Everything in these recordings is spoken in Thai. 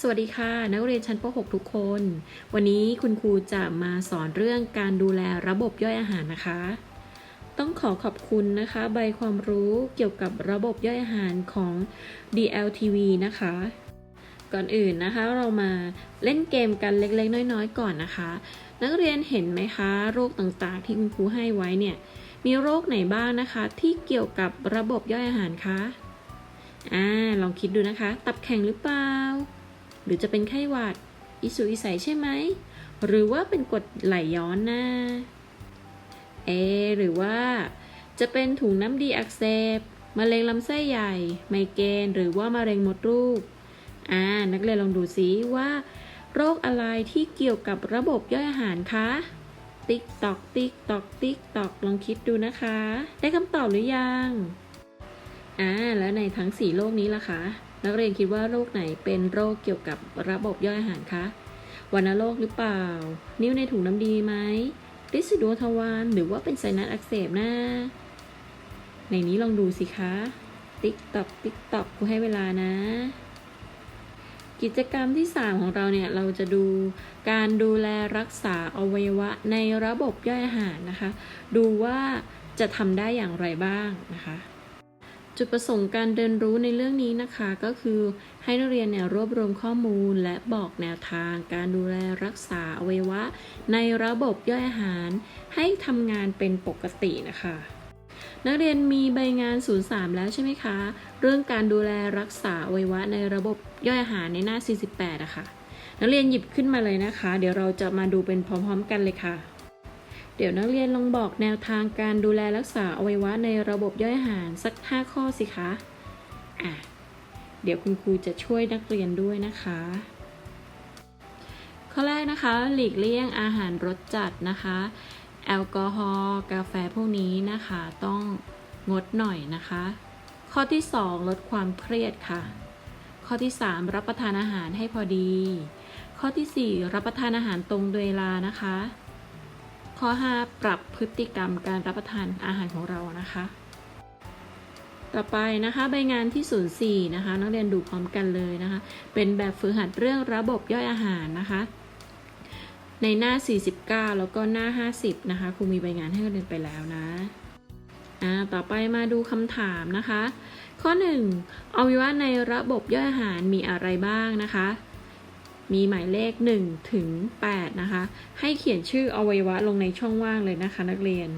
สวัสดีค่ะ นักเรียนชั้นป .6 ทุกคน วันนี้คุณครูจะมาสอนเรื่องการดูแลระบบย่อยอาหารนะคะ ต้องขอขอบคุณนะคะ ใบความรู้เกี่ยวกับระบบย่อยอาหารของ DLTV นะคะ ก่อนอื่นนะคะเรามาเล่นเกมกันเล็กๆ น้อยๆ ก่อนนะคะ นักเรียนเห็นไหมคะ โรคต่างๆ ที่คุณครูให้ไว้เนี่ย มีโรคไหนบ้างนะคะ ที่เกี่ยวกับระบบย่อยอาหารคะอ่าลองคิดดูนะคะ ตับแข็งหรือเปล่า หรือจะเป็นไข้หวัด อิสุอิสัยใช่ไหม หรือว่าเป็นกรดไหลย้อนนะเอ หรือว่าจะเป็นถุงน้ำดีอักเสบมะเร็งลำไส้ใหญ่ ไมเกรนหรือว่ามะเร็งมดลูกอ่านักเรียนลองดูซิว่า โรคอะไรที่เกี่ยวกับระบบย่อยอาหารคะ ติ๊กตอก ติ๊กตอก ติ๊กตอก ลองคิดดูนะคะ ได้คำตอบหรือยังอ่าแล้วในทั้ง 4 โรคนี้ล่ะคะ นักเรียนคิดว่าโรคไหนเป็นโรคเกี่ยวกับระบบย่อยอาหารคะวัณโรคหรือเปล่า นิ้วในถุงน้ำดีไหมริสิดัวทวารหรือว่าเป็นไซนัสอักเสบนะในนี้ลองดูสิคะ ติ๊กตอกติ๊กตอกกูให้เวลานะ กิจกรรมที่ 3 ของเราเนี่ย เราจะดูการดูแลรักษาอวัยวะในระบบย่อยอาหารนะคะ ดูว่าจะทำได้อย่างไรบ้างนะคะ จุดประสงค์การเรียนรู้ในเรื่องนี้นะคะ ก็คือให้นักเรียนเนี่ยรวบรวมข้อมูลและบอกแนวทาง การดูแลรักษาอวัยวะ ในระบบย่อยอาหาร ให้ทำงานเป็นปกตินะคะ นักเรียนมีใบงาน 03 แล้วใช่ไหมคะ เรื่องการดูแลรักษาอวัยวะในระบบย่อยอาหารในหน้า 48อะคะ่ะนักเรียนหยิบขึ้นมาเลยนะคะ เดี๋ยวเราจะมาดูเป็นพร้อมๆ กันเลยค่ะ เดี๋ยวนักเรียนลองบอกแนวทางการดูแลรักษาอวัยวะในระบบย่อยอาหารสัก 5 ข้อสิคะ อะ เดี๋ยวคุณครูจะช่วยนักเรียนด้วยนะคะ ข้อแรกนะคะ หลีกเลี่ยงอาหารรสจัดนะคะ แอลกอฮอล์กาแฟพวกนี้นะคะ ต้องงดหน่อยนะคะ ข้อที่ 2 ลดความเครียดค่ะ ข้อที่ 3 รับประทานอาหารให้พอดี ข้อที่ 4 รับประทานอาหารตรงเวลานะคะ ข้อ 5 ปรับพฤติกรรมการรับประทานอาหารของเรานะคะ ต่อไปนะคะใบงานที่04นะคะ นักเรียนดูพร้อมกันเลยนะคะ เป็นแบบฝึกหัดเรื่องระบบย่อยอาหารนะคะ ในหน้า 49 แล้วก็หน้า 50 นะคะครูมีใบงานให้นักเรียนไปแล้วนะอ่าต่อไปมาดูคำถามนะคะ ข้อ 1 อวัยวะในระบบย่อยอาหารมีอะไรบ้างนะคะ มีหมายเลข 1 ถึง 8 นะคะ ให้เขียนชื่ออวัยวะลงในช่องว่างเลยนะคะ นักเรียน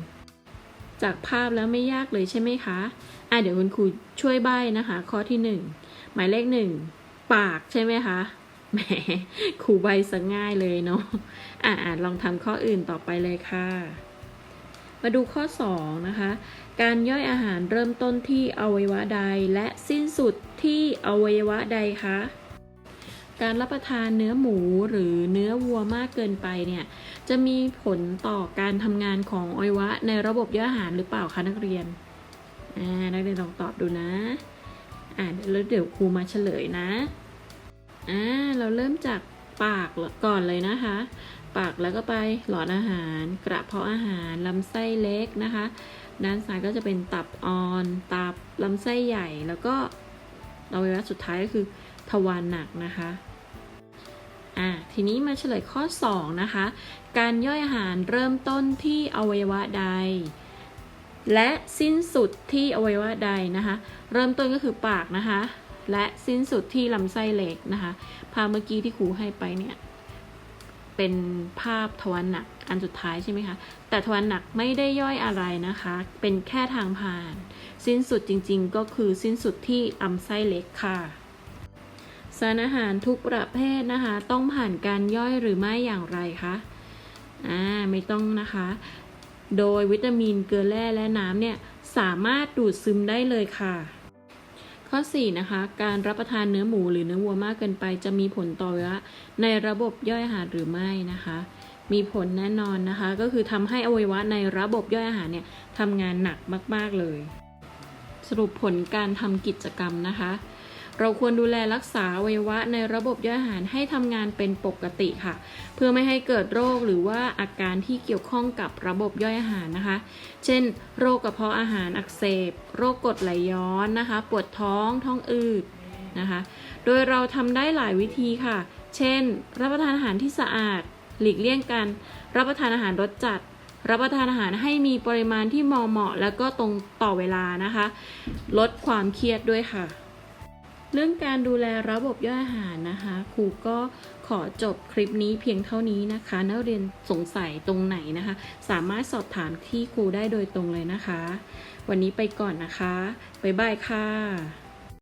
จากภาพแล้วไม่ยากเลยใช่ไหมคะอะเดี๋ยวคุณครูช่วยใบ้นะคะ ข้อที่ 1 หมายเลข 1 ปากใช่ไหมคะแหมครูใบซะง่ายเลยเนาะอะอะลองทำข้ออื่นต่อไปเลยค่ะ มาดูข้อ 2 นะคะ การย่อยอาหารเริ่มต้นที่อวัยวะใดและสิ้นสุดที่อวัยวะใดคะ การรับประทานเนื้อหมูหรือเนื้อวัวมากเกินไปเนี่ยจะมีผลต่อการทำงานของอวัยวะในระบบย่อยอาหารหรือเปล่าคะนักเรียนนักเรียนลองตอบดูนะอ่าแล้วเดี๋ยวครูมาเฉลยนะอ่าเราเริ่มจากปากก่อนเลยนะคะ ปากแล้วก็ไปหลอดอาหาร กระเพาะอาหารลำไส้เล็กนะคะ ด้านซ้ายก็จะเป็นตับอ่อน ตับลำไส้ใหญ่แล้วก็อวัยวะสุดท้ายก็คือ ทวารหนักนะคะอ่าทีนี้มาเฉลยข้อ 2 นะคะ การย่อยอาหารเริ่มต้นที่อวัยวะใด และสิ้นสุดที่อวัยวะใดนะคะ เริ่มต้นก็คือปากนะคะ และสิ้นสุดที่ลำไส้เล็กนะคะภาพเมื่อกี้ที่ครูให้ไปเนี่ยเป็นภาพทวารหนักอันสุดท้ายใช่ไหมคะ แต่ทวารหนักไม่ได้ย่อยอะไรนะคะ เป็นแค่ทางผ่าน สิ้นสุดจริงๆ ก็คือสิ้นสุดที่ลำไส้เล็กค่ะ สารอาหารทุกประเภทนะคะ ต้องผ่านการย่อยหรือไม่อย่างไรคะอ่าไม่ต้องนะคะ โดยวิตามินเกลือแร่และน้ำเนี่ยสามารถดูดซึมได้เลยค่ะ ข้อ4นะคะ การรับประทานเนื้อหมูหรือเนื้อวัวมากเกินไป จะมีผลต่อระในระบบย่อยอาหารหรือไม่นะคะ มีผลแน่นอนนะคะ ก็คือทำให้อวัยวะในระบบย่อยอาหารเนี่ยทำงานหนักมาก ๆเลย สรุปผลการทำกิจกรรมนะคะ เราควรดูแลรักษาอวัยวะในระบบย่อยอาหารให้ทำงานเป็นปกติค่ะ เพื่อไม่ให้เกิดโรคหรือว่าอาการที่เกี่ยวข้องกับระบบย่อยอาหารนะคะ เช่น โรคกระเพาะอาหารอักเสบ โรคกรดไหลย้อนนะคะ ปวดท้องท้องอืดนะคะ โดยเราทำได้หลายวิธีค่ะ เช่น รับประทานอาหารที่สะอาด หลีกเลี่ยงการรับประทานอาหารรสจัดรับประทานอาหารให้มีปริมาณที่เหมาะเหมาะแล้วก็ตรงต่อเวลานะคะ ลดความเครียดด้วยค่ะ เรื่องการดูแลระบบย่อยอาหารนะคะ ครูก็ขอจบคลิปนี้เพียงเท่านี้นะคะ นักเรียนสงสัยตรงไหนนะคะ สามารถสอบถามที่ครูได้โดยตรงเลยนะคะ วันนี้ไปก่อนนะคะ บ๊ายบายค่ะ